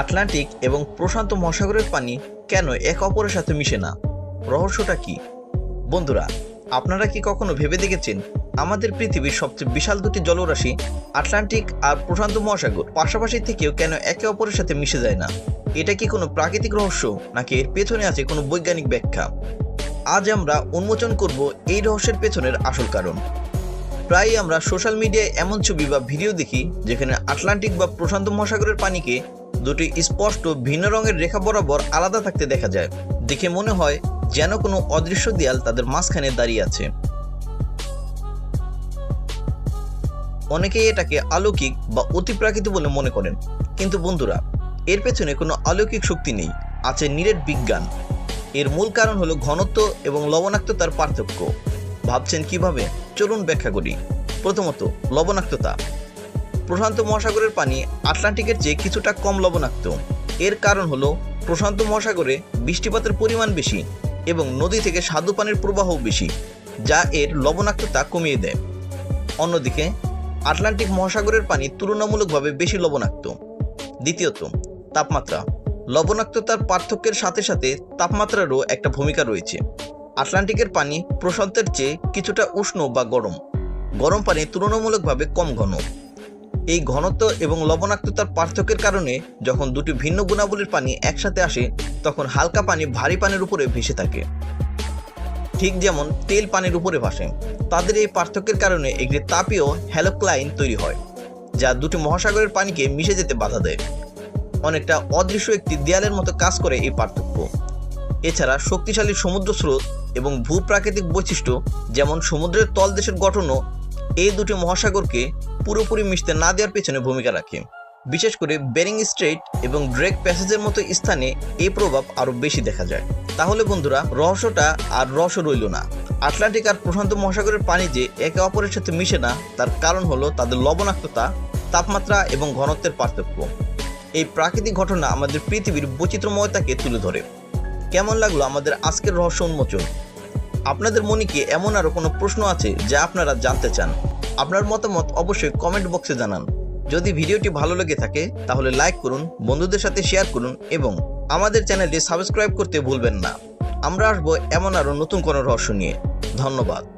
Atlantic এবং প্রশান্ত মহাসাগরের পানি কেন এক অপরের সাথে মিশে না? রহস্যটা কি? বন্ধুরা, আপনারা কি কখনো ভেবে দেখেছেন আমাদের পৃথিবীর সবচেয়ে বিশাল দুটি জলরাশি, আটলান্টিক আর প্রশান্ত মহাসাগর, পাশাপাশি থেকেও কেন একে অপরের সাথে মিশে যায় না? এটা কি কোনো প্রাকৃতিক রহস্য, নাকি এর পেছনে আছে কোনো বৈজ্ঞানিক ব্যাখ্যা? আজ আমরা উন্মোচন করব এই রহস্যের পেছনের আসল কারণ। প্রায়ই আমরা সোশ্যাল মিডিয়ায় এমন ছবি বা ভিডিও দেখি, যেখানে আটলান্টিক বা প্রশান্ত মহাসাগরের পানিকে দুটি স্পষ্ট ভিন্ন রঙের রেখা বরাবর আলাদা থাকতে দেখা যায়। দেখে মনে হয় যেন কোনো অদৃশ্য দেয়াল তাদের মাঝখানে দাঁড়িয়ে আছে। অনেকেই এটাকে অলৌকিক বা অতিপ্রাকৃত বলে মনে করেন। কিন্তু বন্ধুরা, এর পেছনে কোনো অলৌকিক শক্তি নেই, আছে নিরেট বিজ্ঞান। এর মূল কারণ হলো ঘনত্ব এবং লবণাক্ততার পার্থক্য। ভাবছেন কীভাবে? চলুন ব্যাখ্যা করি। প্রথমত, লবণাক্ততা। প্রশান্ত মহাসাগরের পানি আটলান্টিকের চেয়ে কিছুটা কম লবণাক্ত। এর কারণ হলো, প্রশান্ত মহাসাগরে বৃষ্টিপাতের পরিমাণ বেশি এবং নদী থেকে স্বাদু পানির প্রবাহ বেশি, যা এর লবণাক্ততা কমিয়ে দেয়। অন্যদিকে, আটলান্টিক মহাসাগরের পানি তুলনামূলকভাবে বেশি লবণাক্ত। দ্বিতীয়ত, তাপমাত্রা। লবণাক্ততার পার্থক্যের সাথে সাথে তাপমাত্রারও একটা ভূমিকা রয়েছে। আটলান্টিকের পানি প্রশান্তের চেয়ে কিছুটা উষ্ণ বা গরম। গরম পানি তুলনামূলকভাবে কম ঘন। এই ঘনত্ব এবং লবণাক্ততার পার্থক্যের কারণে যখন দুটি ভিন্ন গুণাবলীর পানি একসাথে আসে, তখন হালকা পানি ভারী পানির উপরে ভেসে থাকে। ঠিক যেমন তেল পানির উপরে ভাসে। তাদের এই পার্থক্যের কারণে একটি তাপীয় হ্যালোক্লাইন তৈরি হয়, যা দুটি মহাসাগরের পানিকে মিশে যেতে বাধা দেয়। অনেকটা অদৃশ্য একটি দেয়ালের মতো কাজ করে এই পার্থক্য। এছাড়া শক্তিশালী সমুদ্র স্রোত এবং ভূপ্রাকৃতিক বৈশিষ্ট্য, যেমন সমুদ্রের তলদেশের গঠনও এই দুটি মহাসাগরকে পুরোপুরি মিশতে না দেওয়ার পেছনে ভূমিকা রাখে। বিশেষ করে বেরিং স্ট্রেইট এবং ড্রেক প্যাসেজের মতো স্থানে এই প্রভাব আরও বেশি দেখা যায়। তাহলে বন্ধুরা, রহস্যটা আর রহস্য রইল না। আটলান্টিক আর প্রশান্ত মহাসাগরের পানি যে একে অপরের সাথে মিশে না, তার কারণ হলো তাদের লবণাক্ততা, তাপমাত্রা এবং ঘনত্বের পার্থক্য। এই প্রাকৃতিক ঘটনা আমাদের পৃথিবীর বৈচিত্র্যময়তাকে তুলে ধরে। কেমন লাগল আমাদের আজকের রহস্য উন্মোচন? আপনাদের মনে কি এমন আরও কোনো প্রশ্ন আছে যা আপনারা জানতে চান? আপনার মতামত অবশ্যই কমেন্ট বক্সে জানান। যদি ভিডিওটি ভালো লেগে থাকে, তাহলে লাইক করুন, বন্ধুদের সাথে শেয়ার করুন এবং আমাদের চ্যানেলটি সাবস্ক্রাইব করতে ভুলবেন না। আমরা আসব এমন আরও নতুন কোনো রহস্য নিয়ে। ধন্যবাদ।